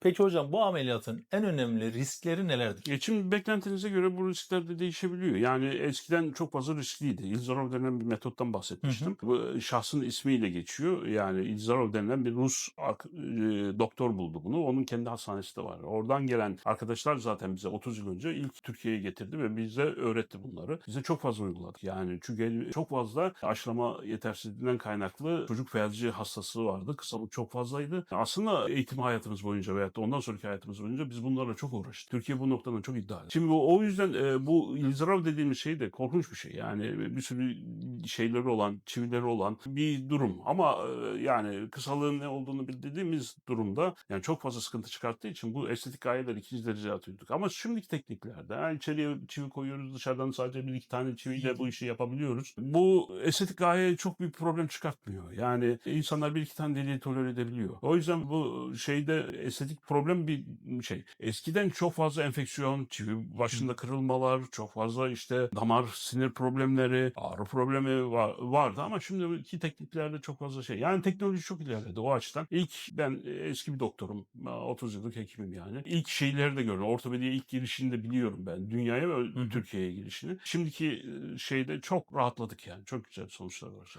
Peki hocam bu ameliyatın en önemli riskleri nelerdir? E şimdi beklentinize göre bu riskler de değişebiliyor. Yani eskiden çok fazla riskliydi. Ilzarov denen bir metottan bahsetmiştim. Bu şahsın ismiyle geçiyor. Yani Ilzarov denilen bir Rus e, doktor buldu bunu. Onun kendi hastanesi de var. Oradan gelen arkadaşlar zaten bize 30 yıl önce ilk Türkiye'ye getirdi ve bize öğretti bunları. Bize çok fazla uyguladık. Yani çünkü çok fazla aşılama yetersizliğinden kaynaklı çocuk felci hastası vardı. Kısalık çok fazlaydı. Aslında eğitim hayatımız boyunca veyahut da ondan sonraki hayatımız boyunca biz bunlarla çok uğraştık. Türkiye bu noktadan çok iddialı. Şimdi bu, o yüzden e, bu ilzarav dediğimiz şey de korkunç bir şey. Yani bir sürü şeyleri olan, çivileri olan bir durum. Ama e, yani kısalığın ne olduğunu bildiğimiz durumda yani çok fazla sıkıntı çıkarttığı için bu estetik gayeler ikinci derece atıyorduk. Ama şimdiki tekniklerde yani içeriye çivi koyuyoruz dışarıdan sadece bir iki tane çiviyle bu işi yapabiliyoruz. Bu estetik gaye çok büyük problem çıkartmıyor. Yani insanlar bir iki tane deliği tolere edebiliyor. O yüzden bu şeyde estetik problem bir şey. Eskiden çok fazla enfeksiyon, çivi başında kırılmalar, çok fazla işte damar sinir problemleri, ağrı problemi va- vardı ama şimdiki tekniklerde çok fazla şey. Yani teknoloji çok ilerledi o açıdan. İlk ben e, eski bir doktorum. 30 yıllık hekimim yani. İlk şeyleri de gördüm. Ortopediye ilk girişini de biliyorum ben. Dünyaya ve. Türkiye'ye girişini. Şimdiki şeyde çok rahatladık yani. Çok güzel sonuçlar var.